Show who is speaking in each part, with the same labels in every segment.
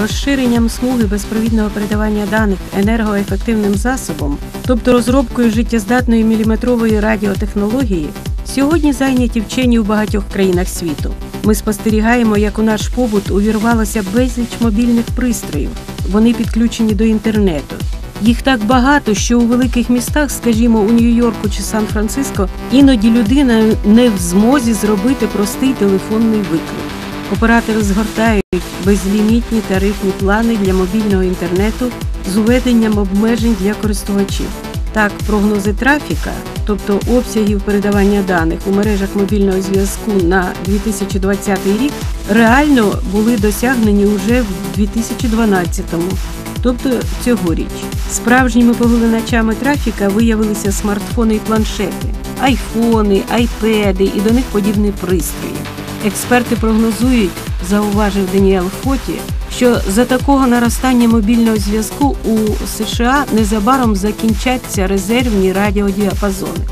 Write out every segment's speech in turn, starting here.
Speaker 1: Розширенням смуги безпровідного передавання даних енергоефективним засобом, тобто розробкою життєздатної міліметрової радіотехнології, сьогодні зайняті вчені у багатьох країнах світу. Ми спостерігаємо, як у наш побут увірвалося безліч мобільних пристроїв. Вони підключені до інтернету. Їх так багато, що у великих містах, скажімо, у Нью-Йорку чи Сан-Франциско, іноді людина не в змозі зробити простий телефонний виклик. Оператори згортають безлімітні тарифні плани для мобільного інтернету з уведенням обмежень для користувачів. Так, прогнози трафіка, тобто обсягів передавання даних у мережах мобільного зв'язку на 2020 рік, реально були досягнені уже в 2012-му, тобто цьогоріч. Справжніми поглиначами трафіка виявилися смартфони і планшети, айфони, айпеди і до них подібні пристрої. Експерти прогнозують, зауважив Даніел Фоті, що за такого наростання мобільного зв'язку у США незабаром закінчаться резервні радіодіапазони.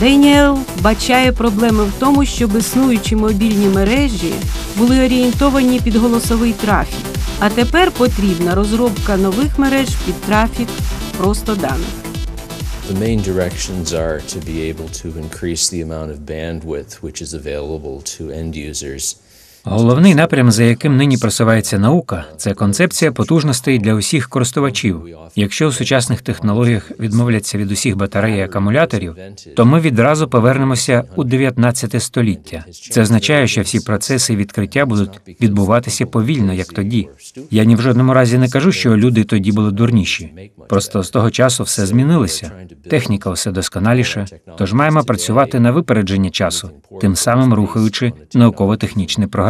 Speaker 1: Деніел бачає проблеми в тому, щоб існуючі мобільні мережі були орієнтовані під голосовий трафік, а тепер потрібна розробка нових мереж під трафік просто даних.
Speaker 2: The main directions are to be able to increase the amount of bandwidth which is available to end users.
Speaker 3: Головний напрям, за яким нині просувається наука, це концепція потужностей для усіх користувачів. Якщо у сучасних технологіях відмовляться від усіх батарей і акумуляторів, то ми відразу повернемося у 19 століття. Це означає, що всі процеси відкриття будуть відбуватися повільно, як тоді. Я ні в жодному разі не кажу, що люди тоді були дурніші. Просто з того часу все змінилося. Техніка все досконаліше, тож маємо працювати на випередження часу, тим самим рухаючи науково-технічний прогрес.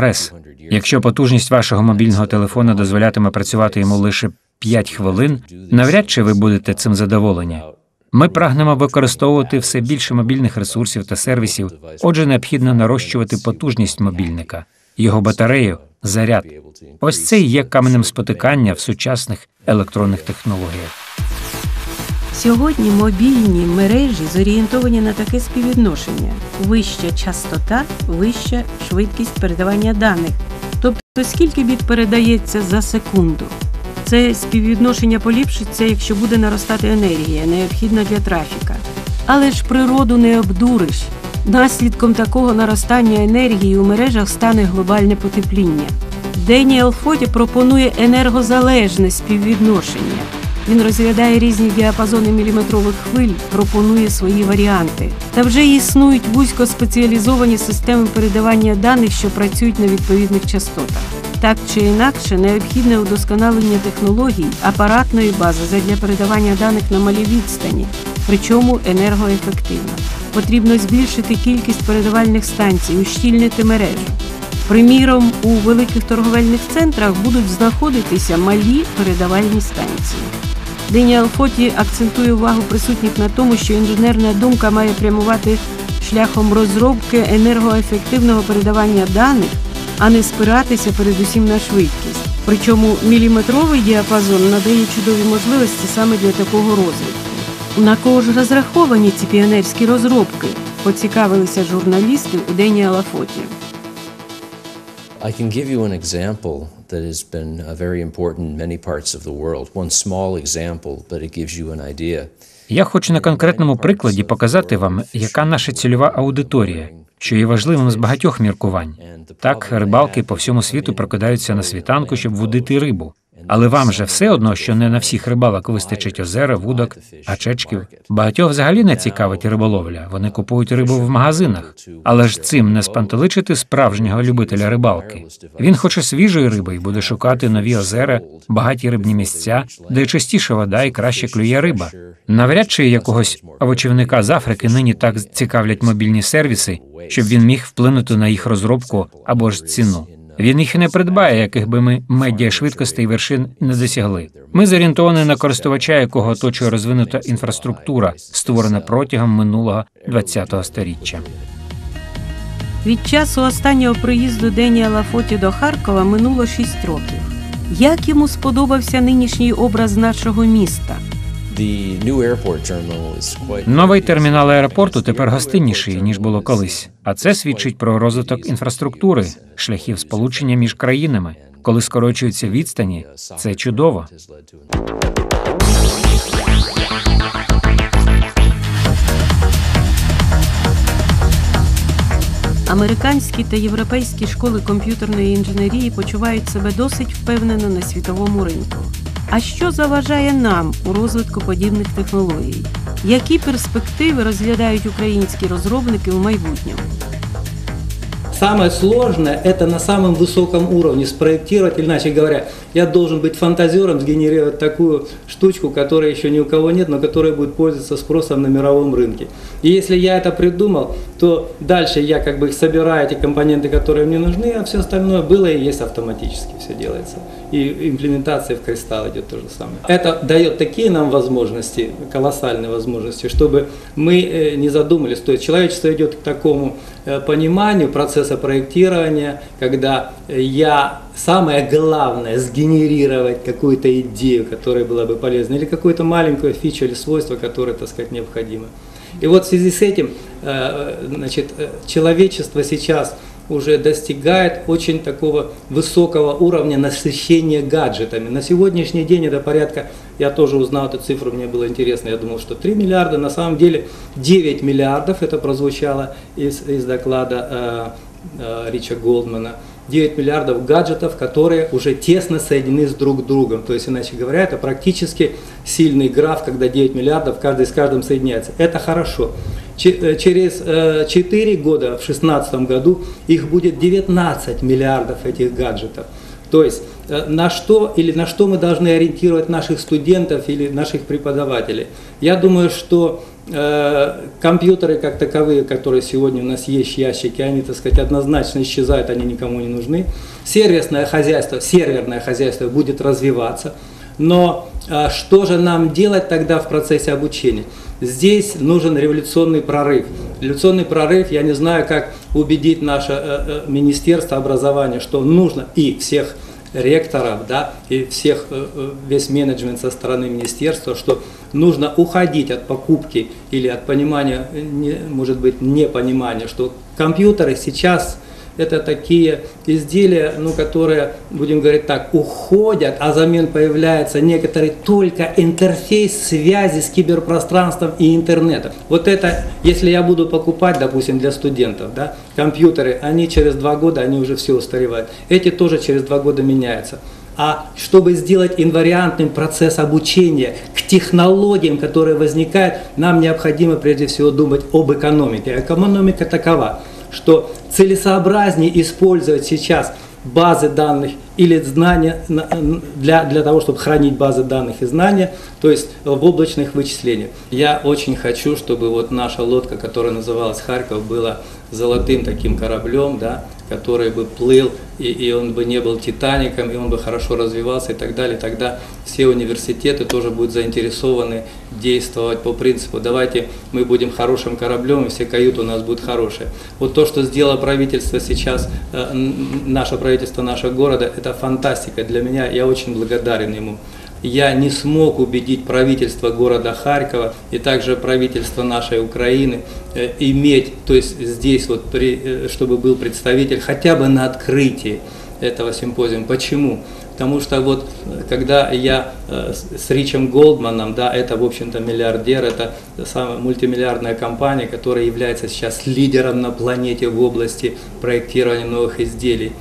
Speaker 3: Якщо потужність вашого мобільного телефона дозволятиме працювати йому лише 5 хвилин, навряд чи ви будете цим задоволені. Ми прагнемо використовувати все більше мобільних ресурсів та сервісів, отже, необхідно нарощувати потужність мобільника, його батарею, заряд. Ось це і є каменем спотикання в сучасних електронних технологіях.
Speaker 1: Сьогодні мобільні мережі зорієнтовані на таке співвідношення: вища частота, вища швидкість передавання даних. Тобто, скільки біт передається за секунду. Це співвідношення поліпшиться, якщо буде наростати енергія, необхідна для трафіка. Але ж природу не обдуриш. Наслідком такого наростання енергії у мережах стане глобальне потепління. Деніел Фоті пропонує енергозалежне співвідношення. Він розглядає різні діапазони міліметрових хвиль, пропонує свої варіанти. Та вже існують вузько спеціалізовані системи передавання даних, що працюють на відповідних частотах. Так чи інакше, необхідне удосконалення технологій, апаратної бази задля передавання даних на малій відстані, причому енергоефективно. Потрібно збільшити кількість передавальних станцій, ущільнити мережу. Приміром, у великих торговельних центрах будуть знаходитися малі передавальні станції. Деніел Фоті акцентує увагу присутніх на тому, що інженерна думка має прямувати шляхом розробки енергоефективного передавання даних, а не спиратися передусім на швидкість. Причому міліметровий діапазон надає чудові можливості саме для такого розвитку. На кого ж розраховані ці піонерські розробки? Поцікавилися журналісти у Деніела Фоті.
Speaker 2: I can give you an example that has been uh, very important in many parts of the world. One small example, but it gives you an idea.
Speaker 3: Я хочу на конкретному прикладі показати вам, яка наша цільова аудиторія, що є важливим з багатьох міркувань. Так, рибалки по всьому світу прокидаються на світанку, щоб водити рибу. Але вам же все одно, що не на всіх рибалок вистачить озера, вудок, гачечків. Багатьох взагалі не цікавить риболовля. Вони купують рибу в магазинах. Але ж цим не спантеличити справжнього любителя рибалки. Він хоче свіжої риби і буде шукати нові озера, багаті рибні місця, де частіше вода і краще клює риба. Навряд чи якогось овочівника з Африки нині так цікавлять мобільні сервіси, щоб він міг вплинути на їх розробку або ж ціну. Він їх не придбає, яких би ми медіа швидкостей вершин не досягли. Ми зорієнтовані на користувача, якого оточує розвинута інфраструктура, створена протягом минулого ХХ століття.
Speaker 1: Від часу останнього приїзду Деніела Фоті до Харкова минуло 6 років. Як йому сподобався нинішній образ нашого міста?
Speaker 2: The new airport terminal is quite
Speaker 3: Новий термінал аеропорту тепер гостинніший ніж було колись. А це свідчить про розвиток інфраструктури, шляхів сполучення між країнами. Коли скорочуються відстані, це чудово.
Speaker 1: Американські та європейські школи комп'ютерної інженерії почувають себе досить впевнено на світовому ринку. А що заважає нам у розвитку подібних технологій? Які перспективи розглядають українські розробники у майбутньому?
Speaker 4: Самое сложное – это на самом высоком уровне спроектировать, иначе говоря, я должен быть фантазером, сгенерировать такую штучку, которая еще ни у кого нет, но которая будет пользоваться спросом на мировом рынке. И если я это придумал, то дальше я как бы собираю эти компоненты, которые мне нужны, а все остальное было и есть автоматически все делается. И имплементация в кристалл идет то же самое. Это дает такие нам возможности, колоссальные возможности, чтобы мы э, не задумались. То есть человечество идет к такому пониманию процесса проектирования, когда я самое главное сгенерировать какую-то идею, которая была бы полезна, или какую-то маленькую фичу или свойство, которое, так сказать, необходимо. И вот в связи с этим э, значит, человечество сейчас уже достигает очень такого высокого уровня насыщения гаджетами. На сегодняшний день это порядка, я тоже узнал эту цифру, мне было интересно, я думал, что 3 миллиарда, на самом деле 9 миллиардов, это прозвучало из, из доклада э, э, Рича Голдмана. 9 миллиардов гаджетов, которые уже тесно соединены с друг другом. То есть, иначе говоря, это практически сильный граф, когда 9 миллиардов, каждый с каждым соединяется. Это хорошо. Э, через 4 года, в 2016 году, их будет 19 миллиардов этих гаджетов. То есть э, на что или на что мы должны ориентировать наших студентов или наших преподавателей? Я думаю, что э, компьютеры как таковые, которые сегодня у нас есть, ящики, они, так сказать, однозначно исчезают, они никому не нужны. Сервисное хозяйство, серверное хозяйство будет развиваться. Но э, что же нам делать тогда в процессе обучения? Здесь нужен революционный прорыв. Революционный прорыв, я не знаю, как убедить наше э, э, Министерство образования, что нужно и всех ректоров, да, и всех, э, весь менеджмент со стороны министерства, что нужно уходить от покупки или от понимания, может быть, непонимания, что компьютеры сейчас это такие изделия, ну, которые, будем говорить так, уходят, а взамен появляется некоторый только интерфейс связи с киберпространством и интернетом. Вот это, если я буду покупать, допустим, для студентов, да, компьютеры, они через два года, они уже все устаревают. Эти тоже через два года меняются. А чтобы сделать инвариантным процесс обучения к технологиям, которые возникают, нам необходимо прежде всего думать об экономике. Экономика такова – что целесообразнее использовать сейчас базы данных или знания для, для того, чтобы хранить базы данных и знания, то есть в облачных вычислениях. Я очень хочу, чтобы вот наша лодка, которая называлась Харьков, была золотым таким кораблем, да, который бы плыл, и, и он бы не был Титаником, и он бы хорошо развивался и так далее, тогда все университеты тоже будут заинтересованы действовать по принципу, давайте мы будем хорошим кораблем, и все каюты у нас будут хорошие. Вот то, что сделало правительство сейчас, э, наше правительство нашего города, это фантастика для меня, я очень благодарен ему я не смог убедить правительство города Харькова и также правительство нашей Украины э, иметь, то есть здесь вот, э, чтобы был представитель хотя бы на открытии этого симпозиума. Почему? Потому что вот э, когда я с Ричем Голдманом, да, это в общем-то миллиардер, это самая мультимиллиардная компания, которая является сейчас лидером на планете в области проектирования новых изделий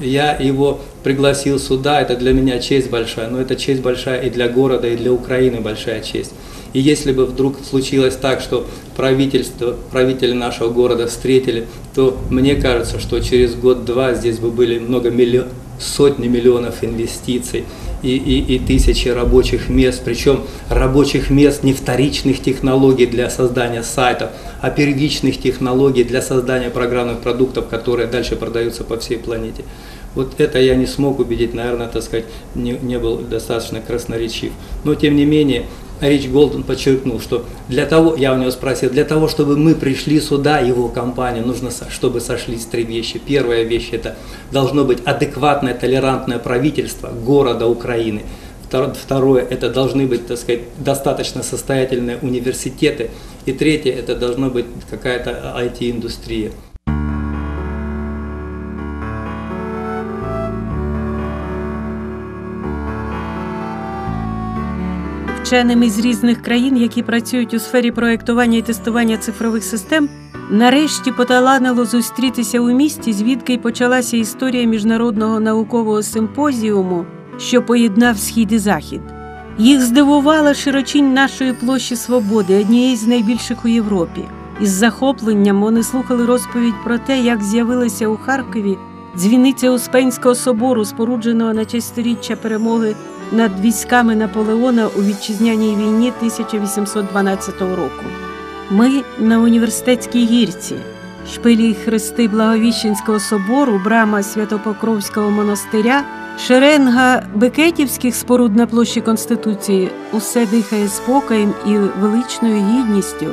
Speaker 4: я его пригласил сюда, это для меня честь большая, но это честь большая и для города, и для Украины большая честь. И если бы вдруг случилось так, что правительство, правители нашего города встретили, то мне кажется, что через год-два здесь бы были много миллион, сотни миллионов инвестиций и, и, и тысячи рабочих мест, причем рабочих мест не вторичных технологий для создания сайтов, а первичных технологий для создания программных продуктов, которые дальше продаются по всей планете. Вот это я не смог убедить, наверное, так сказать, не, не был достаточно красноречив. Но тем не менее, Рич Голден подчеркнул, что для того, я у него спросил, для того, чтобы мы пришли сюда, его компанию, нужно, чтобы сошлись три вещи. Первая вещь – это должно быть адекватное, толерантное правительство города Украины. Второе – это должны быть, так сказать, достаточно состоятельные университеты. И третье – это должна быть какая-то IT-индустрия.
Speaker 1: Вченими з різних країн, які працюють у сфері проєктування і тестування цифрових систем, нарешті поталанило зустрітися у місті, звідки й почалася історія міжнародного наукового симпозіуму, що поєднав схід і захід. Їх здивувала широчінь нашої площі свободи, однієї з найбільших у Європі. Із захопленням вони слухали розповідь про те, як з'явилася у Харкові дзвіниця Успенського собору, спорудженого на честь сторіччя перемоги над військами Наполеона у вітчизняній війні 1812 року. Ми на університетській гірці, шпилі хрести Благовіщенського собору, брама Святопокровського монастиря, шеренга бекетівських споруд на площі Конституції усе дихає спокоєм і величною гідністю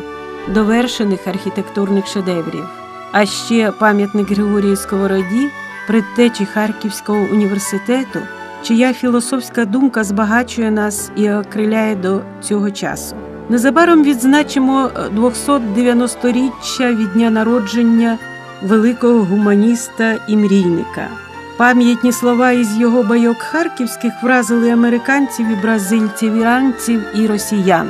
Speaker 1: довершених архітектурних шедеврів. А ще пам'ятник Григорію Сковороді, предтечі Харківського університету, чия філософська думка збагачує нас і окриляє до цього часу. Незабаром відзначимо 290-річчя від дня народження великого гуманіста і мрійника. Пам'ятні слова із його байок харківських вразили американців і бразильців, іранців і росіян.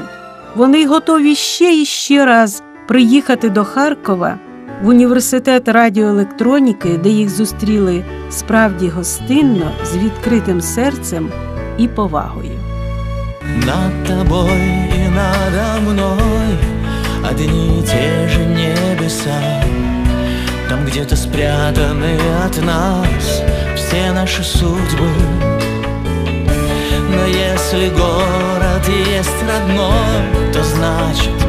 Speaker 1: Вони готові ще і ще раз приїхати до Харкова в університет радіоелектроніки, де їх зустріли справді гостинно з відкритим серцем і повагою.
Speaker 5: Над тобой и надо мной Одни и те же небеса Там где-то спрятаны от нас Все наши судьбы Но если город есть родной То значит ты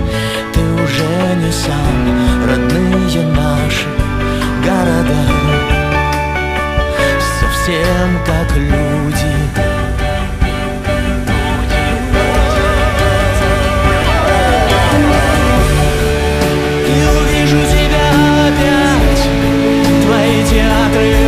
Speaker 5: уже не сам Родные наши города. Совсем как люди. И увижу тебя опять. Твои театры